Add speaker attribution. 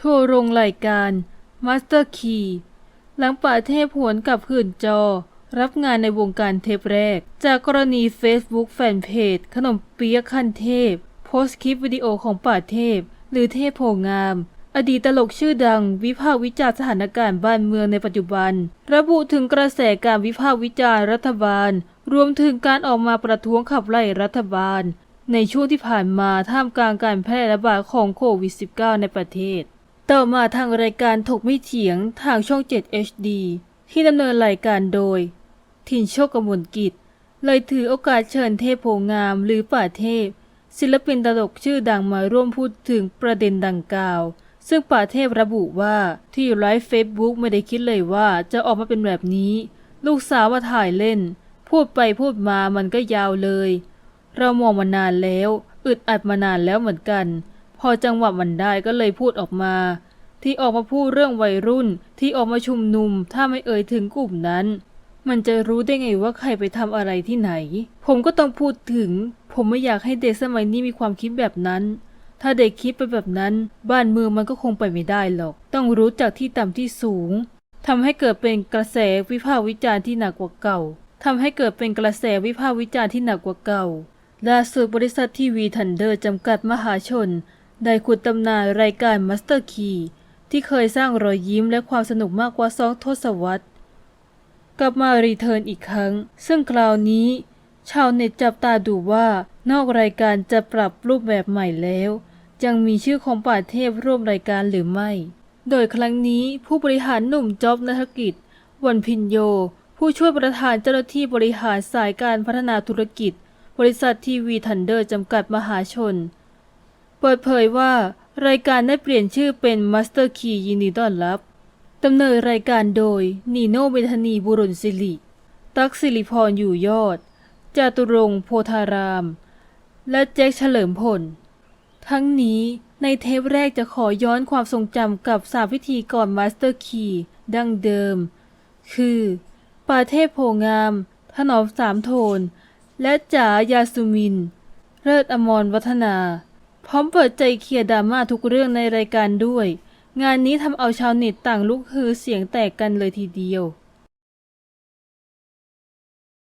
Speaker 1: โทรลงรายการ Master Key หลังป่าเทพหวนกลับคืนจอ รับงานในวงการเทปแรก จากกรณี Facebook แฟนเพจ ขนมเปี๊ยะขั้นเทพ โพสต์คลิปวิดีโอของป่าเทพ หรือเทพโพงาม อดีตตลกชื่อดัง วิพากษ์วิจารณ์สถานการณ์บ้านเมืองในปัจจุบัน ระบุถึงกระแสการวิพากษ์วิจารณ์รัฐบาล รวมถึงการออกมาประท้วงขับไล่รัฐบาล ในช่วงที่ผ่านมาท่ามกลางการแพร่ระบาดของโควิด -19 ในประเทศ ต่อมาทางรายการถกไม่เถียงทางช่อง 7 HD ที่ดำเนินรายการโดยทินโชคกมลกิจ เลยถือโอกาสเชิญเทพโพงามหรือป่าเทพ ศิลปินตลกชื่อดังมาร่วมพูดถึงประเด็นดังกล่าว ซึ่งป่าเทพระบุว่าที่ไลฟ์เฟซบุ๊กไม่ได้คิดเลยว่าจะออกมาเป็นแบบนี้ ลูกสาวมาถ่ายเล่น พูดไปพูดมามันก็ยาวเลย เรามองมานานแล้ว อึดอัดมานานแล้วเหมือนกัน พอจังหวะมันได้ก็เลยพูดออกมา ที่ออกมาพูดเรื่องวัยรุ่นที่ออกมาชุมนุม ถ้าไม่เอ่ยถึงกลุ่มนั้น มันจะรู้ได้ไงว่าใครไปทำอะไรที่ไหน ผมก็ต้องพูดถึง ผมไม่อยากให้เด็กสมัยนี้มีความคิดแบบนั้น ถ้าเด็กคิดไปแบบนั้น บ้านเมืองมันก็คงไปไม่ได้หรอก ต้องรู้จักที่ต่ำที่สูงทำให้เกิดเป็นกระแสวิพากษ์วิจารณ์ที่หนักกว่าเก่าทำให้เกิดเป็นกระแสวิพากษ์วิจารณ์ที่หนักกว่าเก่าล่าสุดบริษัททีวีทันเดอร์จำกัดมหาชน ได้ขุดตำนานรายการมาสเตอร์คีที่เคยสร้างรอยยิ้มและความสนุกมากกว่าสองทศวรรษ กลับมารีเทิร์นอีกครั้ง ซึ่งคราวนี้ ชาวเน็ตจับตาดูว่านอกรายการจะปรับรูปแบบใหม่แล้ว ยังมีชื่อของป่าเทพร่วมรายการหรือไม่ โดยครั้งนี้ผู้บริหารหนุ่มจ๊อบนัฐกิจ วันพินโย ผู้ช่วยประธานเจ้าหน้าที่บริหารสายการพัฒนาธุรกิจ บริษัททีวีทันเดอร์จำกัดมหาชน เปิดเผยว่ารายการได้เปลี่ยนชื่อเป็น Master Key ยินดีต้อนรับดำเนินรายการโดยนีโนเบธานีบุรุษสิริ ตักสิริพรอยู่ยอด จาตุรงค์โพธาราม และแจ็คเฉลิมพล ทั้งนี้ในเทปแรกจะขอย้อนความทรงจำกับสามพิธีก่อนมาสเตอร์คีดั้งเดิม คือปาเทพโพงาม ถนอมสามโทน และจ๋ายาสุมิน เลิศอมรวัฒนา พร้อมเปิดใจเคลียร์ดราม่าทุกเรื่องในรายการด้วย งานนี้ทำเอาชาวเน็ตต่างลุกฮือเสียงแตกกันเลยทีเดียว